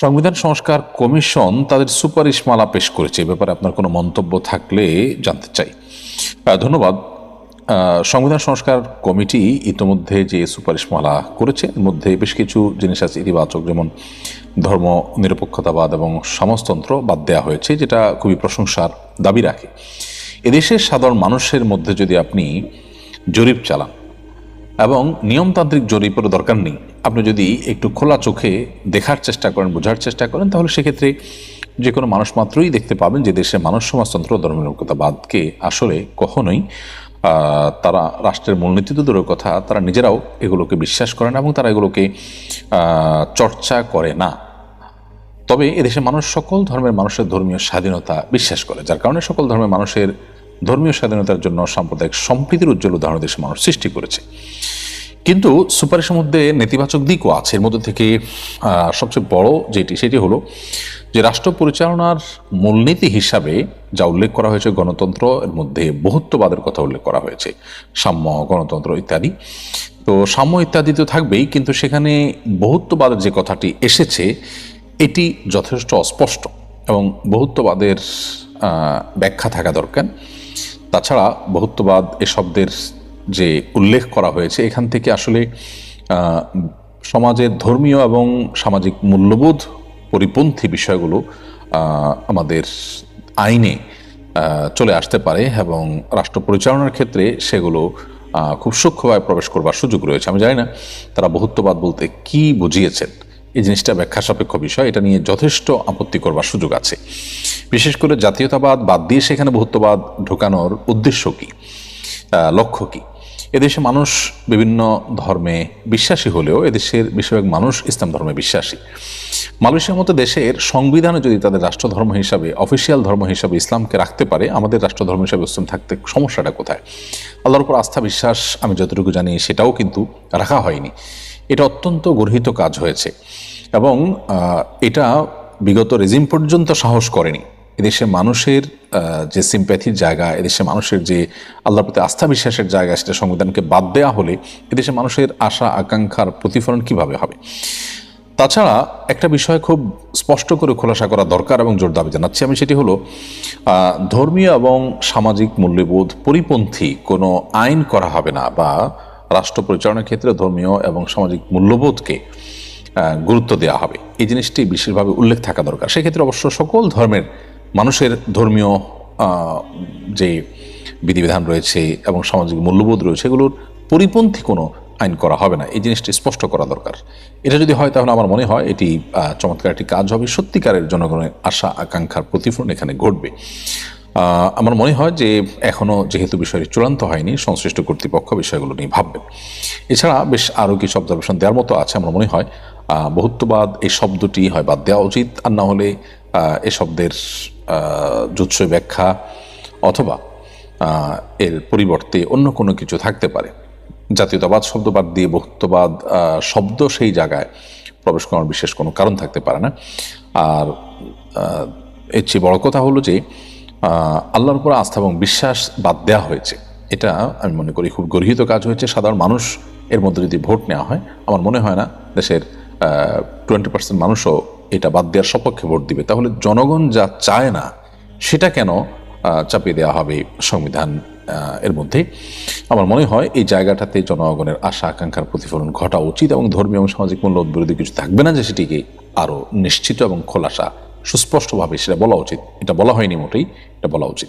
সংবিধান সংস্কার কমিশন তাদের সুপারিশমালা পেশ করেছে। এ ব্যাপারে আপনার কোনো মন্তব্য থাকলে জানতে চাই। ধন্যবাদ। সংবিধান সংস্কার কমিটি ইতিমধ্যে যে সুপারিশমালা করেছে, এর মধ্যে বেশ কিছু জিনিস আছে ইতিবাচক, যেমন ধর্ম নিরপেক্ষতাবাদ এবং সমাজতন্ত্র বাদ দেওয়া হয়েছে, যেটা খুবই প্রশংসার দাবি রাখে। এদেশের সাধারণ মানুষের মধ্যে যদি আপনি জরিপ চালান এবং নিয়মতান্ত্রিক জরিপের দরকার নেই। আপনি যদি একটু খোলা চোখে দেখার চেষ্টা করেন, বোঝার চেষ্টা করেন, তাহলে সেক্ষেত্রে যে কোনো মানুষ মাত্রই দেখতে পাবেন যে দেশের মানুষ, সমাজতন্ত্র, ধর্মনিরপেক্ষতাবাদকে আসলে কখনোই তারা রাষ্ট্রের মূলনীতি দূরের কথা, তারা নিজেরাও এগুলোকে বিশ্বাস করেন এবং তারা এগুলোকে চর্চা করে না। তবে এদেশের মানুষ সকল ধর্মের মানুষের ধর্মীয় স্বাধীনতা বিশ্বাস করে, যার কারণে সকল ধর্মের মানুষের ধর্মীয় স্বাধীনতার জন্য সাম্প্রদায়িক সম্প্রীতির উজ্জ্বল উদাহরণ দেশের মানুষ সৃষ্টি করেছে। কিন্তু সুপারিশের মধ্যে নেতিবাচক দিকও আছে। এর মধ্যে থেকে সবচেয়ে বড় যেটি, সেটি হলো যে রাষ্ট্র পরিচালনার মূলনীতি হিসাবে যা উল্লেখ করা হয়েছে গণতন্ত্র, এর মধ্যে বহুত্ববাদের কথা উল্লেখ করা হয়েছে। সাম্য, গণতন্ত্র ইত্যাদি। তো সাম্য ইত্যাদি তো থাকবেই, কিন্তু সেখানে বহুত্ববাদের যে কথাটি এসেছে, এটি যথেষ্ট অস্পষ্ট এবং বহুত্ববাদের ব্যাখ্যা থাকা দরকার। তাছাড়া বহুত্ববাদ এ শব্দের যে উল্লেখ করা হয়েছে, এখান থেকে আসলে সমাজের ধর্মীয় এবং সামাজিক মূল্যবোধ পরিপন্থী বিষয়গুলো আমাদের আইনে চলে আসতে পারে এবং রাষ্ট্র পরিচালনার ক্ষেত্রে সেগুলো খুব সূক্ষ্মভাবে প্রবেশ করবার সুযোগ রয়েছে। আমি জানি না তারা বহুত্ববাদ বলতে কি বুঝিয়েছেন। এই জিনিসটা ব্যাখ্যা সাপেক্ষ বিষয়। এটা নিয়ে যথেষ্ট আপত্তি করবার সুযোগ আছে। বিশেষ করে জাতীয়তাবাদ বাদ দিয়ে সেখানে বহুত্ববাদ ঢোকানোর উদ্দেশ্য কি? লক্ষ্য কি? এদেশে মানুষ বিভিন্ন ধর্মে বিশ্বাসী হলেও এদেশের বেশিরভাগ মানুষ ইসলাম ধর্মে বিশ্বাসী। মালয়েশিয়ার মতো দেশের সংবিধানে যদি তাদের রাষ্ট্রধর্ম হিসাবে, অফিসিয়াল ধর্ম হিসাবে ইসলামকে রাখতে পারে, আমাদের রাষ্ট্রধর্ম হিসাবে ইসলাম থাকতে সমস্যাটা কোথায়? আল্লাহর উপর আস্থা, বিশ্বাস, আমি যতটুকু জানি সেটাও কিন্তু রাখা হয়নি। এটা অত্যন্ত গর্হিত কাজ হয়েছে। এবং এটা বিগত রেজিম পর্যন্ত সাহস করেনি। এদেশে মানুষের যে সিম্প্যাথির জায়গা, এদেশে মানুষের যে আল্লাহর প্রতি আস্থা বিশ্বাসের জায়গা, সেটা সংবিধানকে বাদ দেওয়া হলে এদেশে মানুষের আশা, আকাঙ্ক্ষার প্রতিফলন কীভাবে হবে? তাছাড়া একটা বিষয় খুব স্পষ্ট করে খোলাসা করা দরকার এবং জোর দাবি জানাচ্ছি আমি, সেটি হলো ধর্মীয় এবং সামাজিক মূল্যবোধ পরিপন্থী কোনো আইন করা হবে না বা রাষ্ট্র পরিচালনার ক্ষেত্রে ধর্মীয় এবং সামাজিক মূল্যবোধকে গুরুত্ব দেওয়া হবে। এই জিনিসটি বিশেষভাবে উল্লেখ থাকা দরকার। সেক্ষেত্রে অবশ্য সকল ধর্মের মানুষের ধর্মীয় যে বিধিবিধান রয়েছে এবং সামাজিক মূল্যবোধ রয়েছে, এগুলোর পরিপন্থী কোনো আইন করা হবে না। এই জিনিসটি স্পষ্ট করা দরকার। এটা যদি হয় তাহলে আমার মনে হয় এটি চমৎকার একটি কাজ হবে। সত্যিকারের জনগণের আশা, আকাঙ্ক্ষার প্রতিফলন এখানে ঘটবে। আমার মনে হয় যে এখনও যেহেতু বিষয়টি চূড়ান্ত হয়নি, সংশ্লিষ্ট কর্তৃপক্ষ বিষয়গুলো নিয়ে ভাববে। এছাড়া বেশ আরও কিছু অবজারভেশন দেওয়ার মতো আছে আমার মনে হয়। বহুত্ববাদ, এই শব্দটি হয় বাদ দেওয়া উচিত, আর না হলে এ শব্দের জুৎসই ব্যাখ্যা অথবা এর পরিবর্তে অন্য কোনো কিছু থাকতে পারে। জাতীয়তাবাদ শব্দ বাদ দিয়ে বহুত্ববাদ শব্দ সেই জায়গায় প্রবেশ করার বিশেষ কোনো কারণ থাকতে পারে না। আর এর চেয়ে বড় কথা হলো যে আল্লাহর উপর আস্থা এবং বিশ্বাস বাদ দেওয়া হয়েছে। এটা আমি মনে করি খুব গর্হিত কাজ হয়েছে। সাধারণ মানুষ এর মধ্যে যদি ভোট নেওয়া হয়, আমার মনে হয় না দেশের টোয়েন্টি পার্সেন্ট মানুষও এটা বাদ দেওয়ার সপক্ষে ভোট দিবে। তাহলে জনগণ যা চায় না, সেটা কেন চাপিয়ে দেওয়া হবে সংবিধান এর মধ্যে আমার মনে হয় এই জায়গাটাতে জনগণের আশা, আকাঙ্ক্ষার প্রতিফলন ঘটা উচিত এবং ধর্মীয় এবং সামাজিক মূল্যবোধ বিরোধী কিছু থাকবে না যে সেটিকে আরও নিশ্চিত এবং খোলাসা সুস্পষ্টভাবে সেটা বলা উচিত। এটা বলা হয়নি মোটেই এটা বলা উচিত।